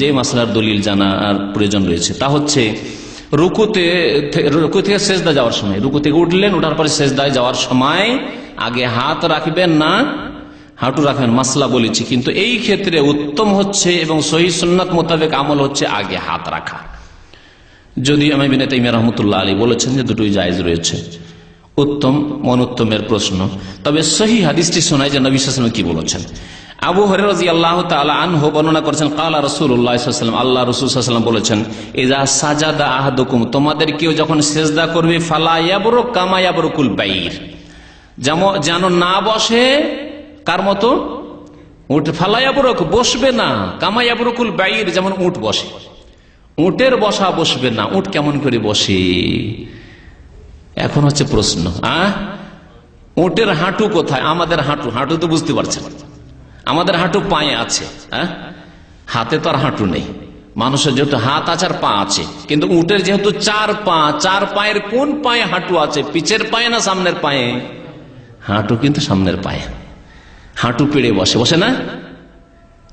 যে মাসলার দলিল জানার প্রয়োজন রয়েছে, তা হচ্ছে রুকুতে রুকু থেকে সেজদা যাওয়ার সময়, রুকু থেকে উঠলেন ওঠার পরে সেজদায় যাওয়ার সময় আগে হাত রাখবেন না, হাঁটু রাখবেন, মাসলা বলেছি, কিন্তু এই ক্ষেত্রে উত্তম হচ্ছে এবং সহি সুন্নাত মোতাবেক আমল হচ্ছে আগে হাত রাখা। যদি আমি বিনে তাইমিয়া রহমতুল্লাহ আলী বলেছেন যে দুটোই জায়েজ রয়েছে, উত্তম মনোত্তমের প্রশ্ন। তবে সহি হাদিসটি শোনায় যে নবী সালাম কি বলেছেন? আবু হরাজি আল্লাহ আনহু বর্ণনা করেছেন, কালা রসুল্লাহাম আল্লাহ রসুলাম বলেছেন এজা সাজাদা আহাদুকুম, তোমাদের কেউ যখন সেজদা করবে ফালাইয়াবরো কামায়াবরকুল বাইর যেমন যেন না বসে, কার মতো? উঠ ফালাইয়াবরক বসবে না কামায়াবরকুল বাইর, যেমন উঠ বসে। উটের বসা বসবে না, উঠ কেমন করে বসে? এখন হচ্ছে প্রশ্ন, আহ? উটের হাঁটু কোথায়? আমাদের হাঁটু হাঁটু তো বুঝতে পারছেন। আমাদের হাঁটু পায়ে আছে হ্যাঁ? হাতে তো আর হাঁটু নেই। মানুষের যেহেতু হাত আছে আর পা আছে, কিন্তু উটের যেহেতু চার পা, চার পায়ের কোন পায়ে হাঁটু আছে? পিছের পায়ে না সামনের পায়ে? হাঁটু কিন্তু সামনের পায়ে। হাঁটু পেড়ে বসে বসে না?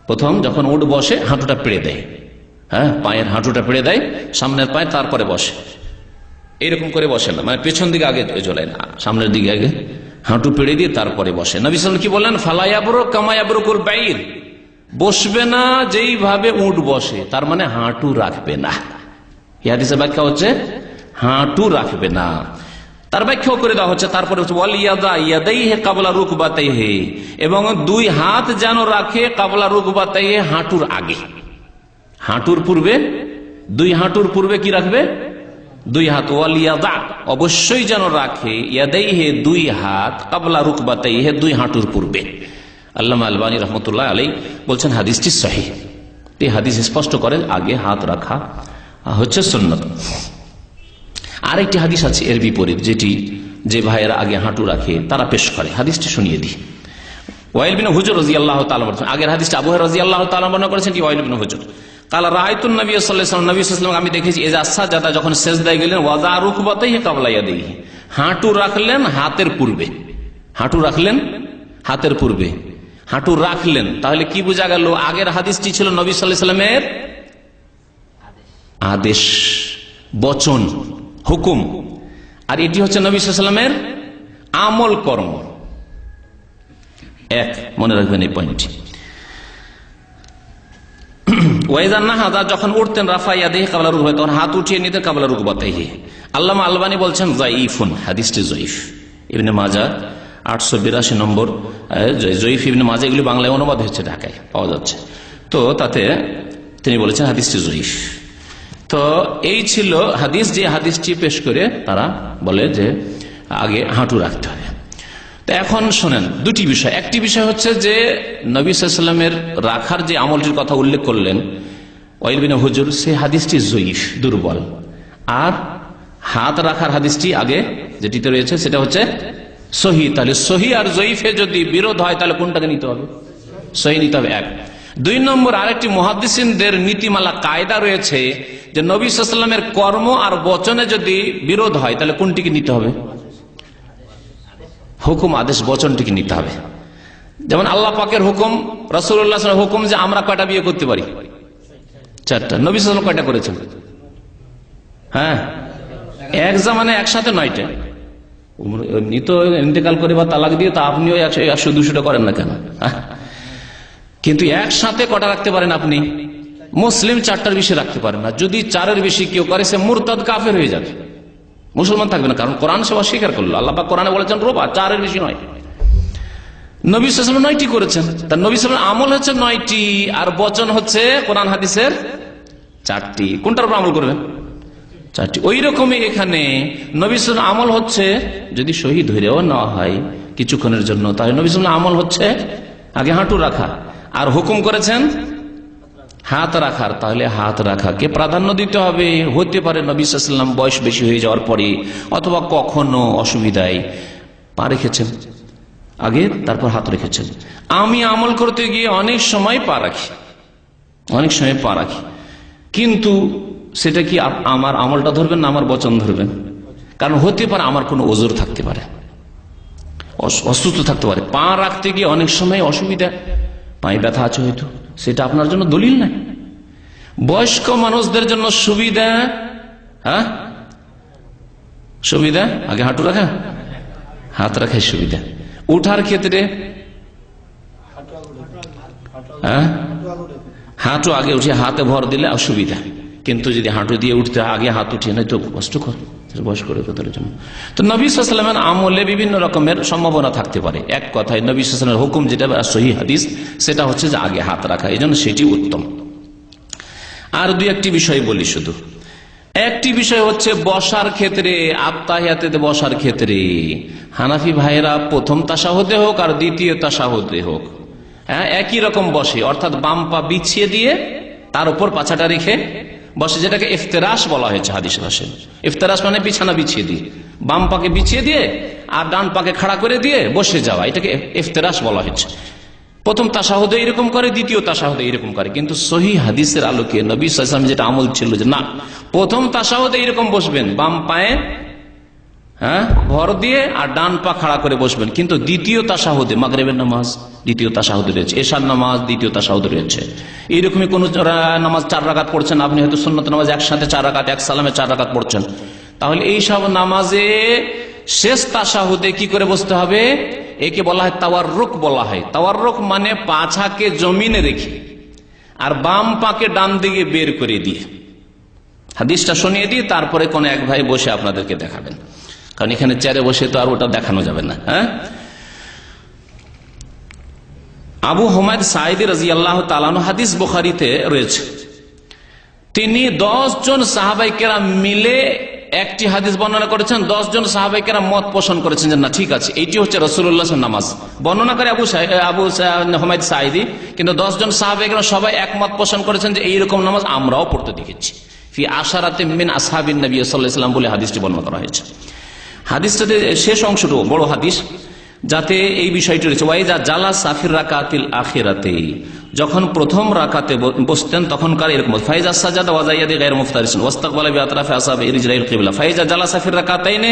প্রথম যখন উঠ বসে, হাঁটুটা পেড়ে দেয় হ্যাঁ? পায়ের হাঁটুটা পেড়ে দেয়, সামনের পায়ে তারপরে বসে। এরকম করে বসে না মানে পেছন দিকে আগে চলে না, সামনের দিকে আগে হাঁটু পেড়ে দিয়ে তারপরে বসে। নবী সাল কি বললেন? ফালাইয়াবরো কামায়াবরকুল বাইর বসবে না যেইভাবে উঠ বসে, তার মানে হাঁটু রাখবে না। ইহাদিসের ব্যাখ্যা হচ্ছে হাঁটু রাখবে না। তার ব্যাখ্যাও করে দেওয়া হচ্ছে, তারপরে কাবলা রুক বাতাই হে এবং দুই হাত যেন রাখে কাবলা রুক বাতাই হাঁটুর আগে। হাঁটুর পূর্বে, দুই হাঁটুর পূর্বে কি রাখবে? দুই হাত ওয়ালিয়াদা, অবশ্যই যেন রাখে ইয়াদাই হে দুই হাত কাবলা রুকবাতাই হে দুই হাঁটুর পূর্বে। আল্লাহ আলবানী রহমতুল্লাহ আলাই বলছেন, হাদিসটি সহি এই হাদিস স্পষ্ট করে আগে হাত রাখা হচ্ছে সুন্নত। আরেকটি হাদিস আছে এর বিপরীত, যেটি যে ভাইয়েরা আগে হাঁটু রাখে, তারা পেশ করে। হাদিসটি শুনিয়ে দিই। ওয়াইল বিন হুজুর রাজি আল্লাহ তালা আগের হাদিসটা আবু রাজি আল্লাহ তালা বর্ণনা করেছেন কি ওয়াইল বিন হুজুর। কালা রায়তুন নবী সাল্লাম নবী সাল্লাম আমি দেখেছি, এজ আসা যাদা যখন শেষ দায় গেলেন ওয়াজা রুকবাতেই কাবলাইয়া দিই হাঁটু রাখলেন হাতের পূর্বে। হাঁটু রাখলেন হাতের পূর্বে। হাঁটু রাখলেন। তাহলে কি বোঝা গেল, আগের হাদিসটি ছিল নবী সাল্লাহ সাল্লামের আদেশ, বচন, হুকুম। আর এটি হচ্ছে নবী সাল্লামের আমল কর্ম। এক, মনে রাখবেন এই পয়েন্টটি। যখন উঠতেন রাফাইয়া দেহে কাবলা রুক তখন হাত উঠিয়ে নিতে কাবলা রুক বাতাই আল্লাহ আলবানী বলছেন জয়ীফুন হাদিসটি জয়ীফ ইবনে মাজা, আটশো বিরাশি নম্বর জয়ীফ ইবনে মাজা, এগুলি বাংলায় অনুবাদ হচ্ছে ঢাকায় পাওয়া যাচ্ছে। তো তাতে তিনি বলেছেন, হাদিসটি জয়ীফ তো এই ছিল হাদিস, যে হাদিসটি পেশ করে তারা বলে যে, আগে হাঁটু রাখতে তো এখন শোনেন, দুটি বিষয়। একটি বিষয় হচ্ছে যে নবী সাল্লামের রাখার যে আমলটির কথা উল্লেখ করলেন ওয়াইলবিন হুজুর, সে হাদিসটি জয়ীফ, দুর্বল। আর হাত রাখার হাদিসটি আগে যেটিতে রয়েছে, সেটা হচ্ছে সহি। তাহলে সহি আর জয়ীফে যদি বিরোধ হয়, তাহলে কোনটাকে নিতে হবে? সহি নিতে হবে এক। দুই নম্বর, আরেকটি মহাদিসিনদের নীতিমালা, কায়দা রয়েছে যে নবী সাল্লামের কর্ম আর বচনে যদি বিরোধ হয়, তাহলে কোনটিকে নিতে হবে? হুকুম, আদেশ, বচনটিকে নিতে হবে। যেমন আল্লাহ পাকের হুকুম রসুল্লাহ হুকুম যে আমরা কয়টা বিয়ে করতে পারি? চারটা। নবী সাল্লাম কয়টা করেছেন? হ্যাঁ? এক জামানে একসাথে নয়টা। ইন্তেকাল করে বা তালাক দিয়ে তা আপনিও একশো দুশোটা করেন না কেন? কিন্তু একসাথে কটা রাখতে পারেন আপনি? মুসলিম চারটার বেশি রাখতে পারেন না। যদি চারের বেশি কেউ করে, সে মুরতাদ কাফের হয়ে যাবে। মুসলমান থাকবে না, কারণ কোরআন সে অস্বীকার করল। আল্লাহ কোরআনে বলেছেন, রোবা, চারের বেশি নয়। নবী সালাম নয়টি করেছেন। তার নবী সালাম আমল হচ্ছে নয়টি, আর বচন হচ্ছে কোরআন হাদিসের চারটি। কোনটার উপর আমল করবেন? চারটি। ওই রকমই এখানে নবী সালাম আমল হচ্ছে, যদি শহীদ হইলেও নেওয়া হয় কিছুক্ষণের জন্য, তাহলে নবী সালাম আমল হচ্ছে আগে হাঁটু রাখা। আর হুকুম করেছেন হাত রাখার, তাহলে হাত রাখাকে প্রাধান্য দিতে হবে। হতে পারে নবীলাম বয়স বেশি হয়ে যাওয়ার পরে অথবা কখনো অসুবিধায় পা রেখেছেন। আগে তারপর হাত রেখেছেন। আমি আমল করতে গিয়ে অনেক সময় পা রাখি। অনেক সময় পা রাখি। কিন্তু সেটা কি আমার আমলটা ধরবেন না আমার বচন ধরবেন? কারণ হতে পারে আমার কোনো ওজোর থাকতে পারে। অসুস্থ থাকতে পারে। পা রাখতে গিয়ে অনেক সময় অসুবিধা। পায়ে ব্যথা আছে হয়তো। সেটা আপনার জন্য দলিল নাই। বয়স্ক মানুষদের জন্য সুবিধা হ্যাঁ? সুবিধা? আগে হাঁটু রাখা। হাত রাখাই সুবিধা। উঠার ক্ষেত্রে হ্যাঁ? হাঁটু আগে উঠে হাতে ভর দিলে অসুবিধা। কিন্তু যদি হাঁটু দিয়ে উঠতে আগে হাত উঠিয়ে নেয়, তো কষ্টকর বয়স্ক লোকেদের জন্য। তো নবী আমলে বিভিন্ন রকমের সম্ভাবনা থাকতে পারে। এক কথায় নবী হুকুম যেটা সহি হাদিস, সেটা হচ্ছে যে আগে হাত রাখা, এই জন্য সেটি উত্তম। আর দুই একটি বিষয় বলি শুধু। একটি বিষয় হচ্ছে বসার ক্ষেত্রে আত্মাহিয়াতে বসার ক্ষেত্রে, হানাফি ভাইরা প্রথম তাসা হতে হোক আর দ্বিতীয় তাসা হতে হোক হ্যাঁ একই রকম বসে, অর্থাৎ বাম পা বিছিয়ে দিয়ে তার উপর পাছাটা রেখে বসে যেটাকে ইফতেরাস বলা হয়েছে, হাদিস ভাষে ইফতেরাস মানে বিছানা বিছিয়ে দিয়ে। বাম পাকে বিছিয়ে দিয়ে আর ডান পাকে খাড়া করে দিয়ে বসে যাওয়া, এটাকে ইফতেরাস বলা হয়েছে। প্রথম তাসাহদে এরকম করে, দ্বিতীয় তাসাহদে এরকম করে। কিন্তু সহি হাদিসের আলোকে নবী সালাম যেটা আমল ছিল যে না, প্রথম তাসাহদে এরকম বসবেন, বাম পায়ে হ্যাঁ? ভর দিয়ে আর ডান পা খাড়া করে বসবেন। কিন্তু দ্বিতীয় তাসাহুদে, মাগরেবের নামাজ দ্বিতীয় তাসাহুদে রয়েছে। এশার নামাজ দ্বিতীয় তাসাহুদে রয়েছে। এইরকমই কোন নামাজ চার রাকাত পড়ছেন, আপনি হয়তো সুন্নত নামাজ একসাথে চার রাকাত, এক সালামে চার রাকাত পড়ছেন। তাহলে এই সব নামাজে শেষ তাসাহুদে কি করে বসতে হবে? একে বলা হয় তাওয়ার রুক বলা হয়। তাওয়ার রুক মানে পাছাকে জমিনে রেখে আর বাম পাকে ডান দিকে বের করে দিয়ে। হাদিসটা শুনিয়ে দিয়ে তারপরে কোন এক ভাই বসে আপনাদেরকে দেখাবেন। কারণ এখানে চেয়ারে বসে তো আর ওটা দেখানো যাবে না হ্যাঁ? আবু হোমায়দ সাইদি রাজি আল্লাহ তালানো হাদিস বোখারিতে রয়েছে। তিনি দশ জন সাহাবাইকেরা মিলে একটি হাদিস বর্ণনা করেছেন, দশ জন সাহাবাইকেরা মত পোষণ করেছেন যে না, ঠিক আছে এইটি হচ্ছে রসুল্লাহ নামাজ। বর্ণনা করে আবু আবু হোমায়দ সাইদি কিন্তু দশ জন সাহাবাইকেরা সবাই একমত পোষণ করেছেন যে এইরকম নামাজ আমরাও পড়তে দেখেছি। ফি আশারাতে মিন আসহাবিন নবী সাল্লাহ বলে হাদিসটি বর্ণনা করা হয়েছে। হাদিসটাতে শেষ অংশটু বড় হাদিস, যাতে এই বিষয়টি রয়েছে। ওয়াইজা জালা সাফির রাকাতিল আখিরাতে। যখন প্রথম রাকাতে বসতেন, তখনকার এরকম ফাইজা সাজাদ ওয়াজাইয়াদি গায়ের মুফতারিসন। ওয়াস্তাকবালা বিআতরাফে আসাবে ইজরাইল কিবলা। ফাইজা জালা সাফির রাকাতাইনে,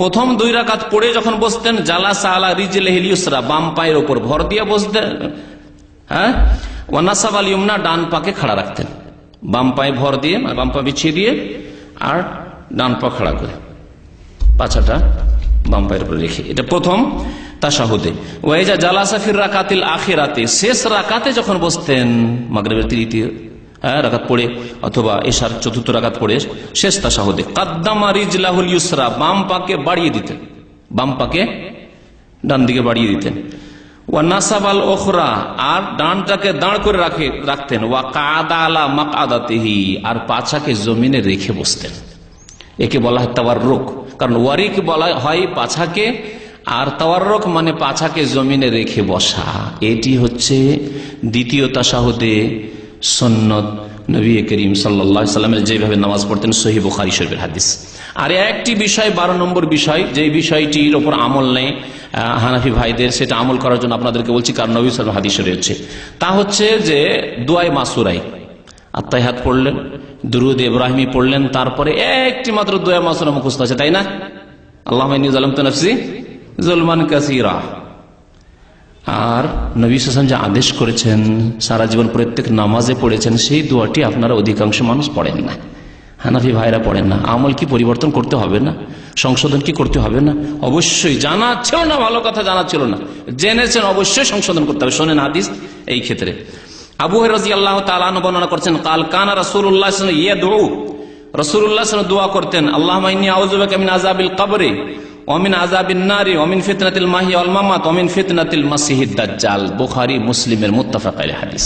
প্রথম দুই রাকাত পড়ে যখন বসতেন, জালা সালা রিজলেহিল ইউসরা, বাম পায়ের উপর ভর দিয়ে বসতেন হ্যাঁ? ওয়ানাসাব আল ইউমনা, ডান পাকে খাড়া রাখতেন। বাম পায়ে ভর দিয়ে মানে বাম পা বিছিয়ে দিয়ে, আর ডান পা খাড়া করে। পাছাটা বাম পায়ের উপরে রেখে। এটা প্রথম তাসাহুদে ওয়াইজা জালাসাফির রাকাতিল আখিরাতে। শেষ রাকাতে যখন বসতেন, মাগরেবের তৃতীয় হ্যাঁ রাকাত পড়ে, অথবা এশার চতুর্থ রাকাত পড়ে, শেষ তাসাহুদে কাদ্দামা রিজলাহুল ইউসরা, বাম পাকে বাড়িয়ে দিতেন। বাম পাকে ডান দিকে বাড়িয়ে দিতেন। ওয়া নাসাবাল ওখরা আর ডানটাকে দাঁড় করে রাখে, রাখতেন। ওয়া কাদা আলা মাকাদাতেহি, আর পাছাকে জমিনে রেখে বসতেন। একে বলা হয় তাওয়ার রোগ কারণ ওয়ারিক বলা হয় পাছাকে, আর তাওয়ারক মানে পাছাকে জমিনে রেখে বসা। এটি হচ্ছে দ্বিতীয় তাসাহুদে সন্নত নবী করিম সাল্লা সাল্লামের যেভাবে নামাজ পড়তেন, সহি বুখারি শরীফের হাদিস। আর একটি বিষয়, বারো নম্বর বিষয় যে বিষয়টির ওপর আমল নেই হানাফি ভাইদের, সেটা আমল করার জন্য আপনাদেরকে বলছি, কারণ নবী সাল্লাম হাদিস রয়েছে। তা হচ্ছে যে দুয়াই মাসুরাই আত্মাই হাত পড়লেন দুরুদ ইব্রাহিমী পড়লেন, তারপরে একটি মাত্র দোয়া মাসুরা মুখস্থ আছে, তাই না? আল্লাহ জুলমান কাসিরা। আর নবী হাসান যে আদেশ করেছেন, সারা জীবন প্রত্যেক নামাজে পড়েছেন, সেই দোয়াটি আপনারা অধিকাংশ মানুষ পড়েন না। হানাফি ভাইরা পড়েন না। আমল কি পরিবর্তন করতে হবে না? সংশোধন কি করতে হবে না? অবশ্যই জানা ছিল না, ভালো কথা জানা ছিল না। জেনেছেন, অবশ্যই সংশোধন করতে হবে। শোনেন হাদিস এই ক্ষেত্রে। আবু রাজি আল্লাহ তালান বর্ণনা করছেন, কাল কানা রসুল্লাহ ইয়ে দৌ রসুল্লাহ দোয়া করতেন আল্লাহ আউজুবামিন আজাবিল কবরে অমিন আজাবিন নারী অমিন ফিতনাতিল মাহি অলমামাত অমিন ফিতনাতিল মাসিহিদ দাজ্জাল। বুখারি, মুসলিমের মুত্তাফাক আলী হাদিস।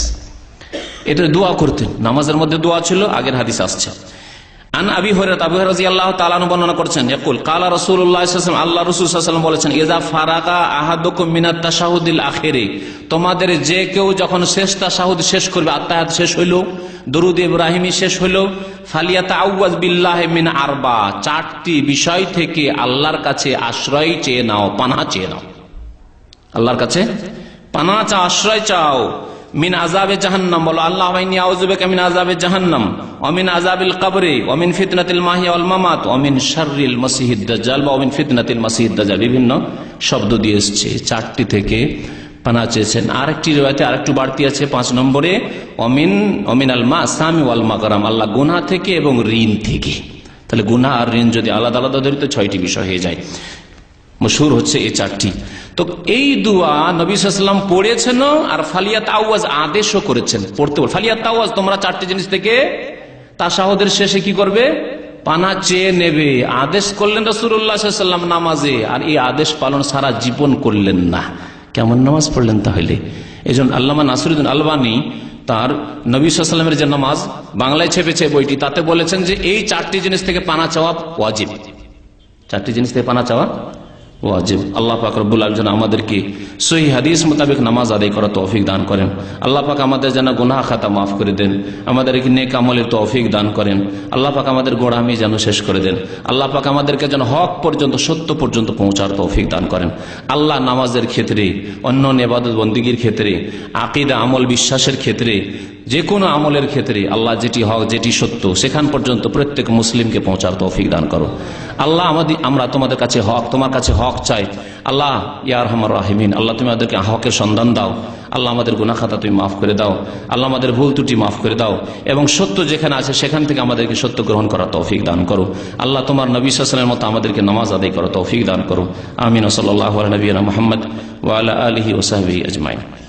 এটা দোয়া করতেন। নামাজের মধ্যে দোয়া ছিল, আগের হাদিস আসছে। আন আল্লাহ বর্ণনা ইয়াকুল, কালা আল্লাহ বলেছেন এজা ফারাকা মিনাত আখিরে তোমাদের যে কেউ যখন শেষ তাশাহুদ শেষ করবে আত্মাহাত শেষ হইল, দরুদ ইব্রাহিমী শেষ হইল আউয়াজ বিল্লাহ মিন আরবা, চারটি বিষয় থেকে আল্লাহর কাছে আশ্রয় চেয়ে নাও, পানা চেয়ে নাও। আল্লাহর কাছে পানা চা আশ্রয় চাও। মিন আজাবে জাহান্নাম, বলো, আল্লাহ আউজুবেক মিন আজাবে জাহান্নাম। অমিন আজাবিল কবরে অমিন ফিতনাতিল মাহিয়া অল মামাত অমিন শারিল মাসিহিদ দাজ্জাল, বা অমিন ফিতনাতিল মাসিহিদ দাজ্জাল। বিভিন্ন শব্দ দিয়ে এসছে। চারটি থেকে পানা চেয়েছেন। আরেকটি রেওয়ায়তে আরেকটু বাড়তি আছে, পাঁচ নম্বরে অমিন অমিন আল মা সামি ওয়াল মাকারাম আল্লাহ গুনা থেকে এবং ঋণ থেকে। তাহলে গুনা আর ঋণ যদি আলাদা আলাদা ধরি, তো ছয়টি বিষয় হয়ে যায়। মশুর হচ্ছে এই চারটি। তো এই দুয়া নবীলাম পড়েছেন আর ফালিয়াত আওয়াজ আদেশও করেছেন। পড়তে ফালিয়াত আওয়াজ তোমরা চারটি জিনিস থেকে তা তাসাহদের শেষে কি করবে? পানা চেয়ে নেবে। আদেশ করলেন রসুল্লাহাম নামাজে। আর এই আদেশ পালন সারা জীবন করলেন না। কেমন নামাজ পড়লেন তাহলে? এই জন্য আল্লামা নাসরুদ্দিন আলবানী তার নবী সাল্লামের যে নামাজ বাংলায় ছেপেছে বইটি, তাতে বলেছেন যে এই চারটি জিনিস থেকে পানা চাওয়া ওয়াজিব। চারটি জিনিস থেকে পানা চাওয়া ওয়াজিব। আল্লাহ পাক রব্বুল আলম যেন আমাদেরকে সহি হাদিস মোতাবেক নামাজ আদায় করা তৌফিক দান করেন। আল্লাহ পাক আমাদের যেন গুনাহ খাতা মাফ করে দেন, আমাদেরকে নেক আমলের তৌফিক দান করেন। আল্লাহ পাক আমাদের গোড়ামি যেন শেষ করে দেন। আল্লাহ পাক আমাদেরকে যেন হক পর্যন্ত, সত্য পর্যন্ত পৌঁছার তৌফিক দান করেন। আল্লাহ নামাজের ক্ষেত্রে অন্য নেবাদত বন্দিগির ক্ষেত্রে, আকিদা আমল বিশ্বাসের ক্ষেত্রে যে কোনো আমলের ক্ষেত্রে আল্লাহ যেটি হক, যেটি সত্য, সেখান পর্যন্ত প্রত্যেক মুসলিমকে পৌঁছার তৌফিক দান করো। আল্লাহ আমাদের আমরা তোমাদের কাছে হক, তোমার কাছে হক চাই। আল্লাহ ইয়ার হামার রাহিমিন, আল্লাহ তুমি আমাদেরকে হকের সন্ধান দাও। আল্লাহ আমাদের গুনাখাতা তুমি মাফ করে দাও। আল্লাহ আমাদের ভুল ত্রুটি মাফ করে দাও। এবং সত্য যেখানে আছে, সেখান থেকে আমাদেরকে সত্য গ্রহণ করা তৌফিক দান করো। আল্লাহ তোমার নবী সাসনের মতো আমাদেরকে নামাজ আদায় করো তৌফিক দান করো। আমিন। সাল্লাহ নবীনা মোহাম্মদ ওয়ালা আলহি ওসাহবি আজমাইন।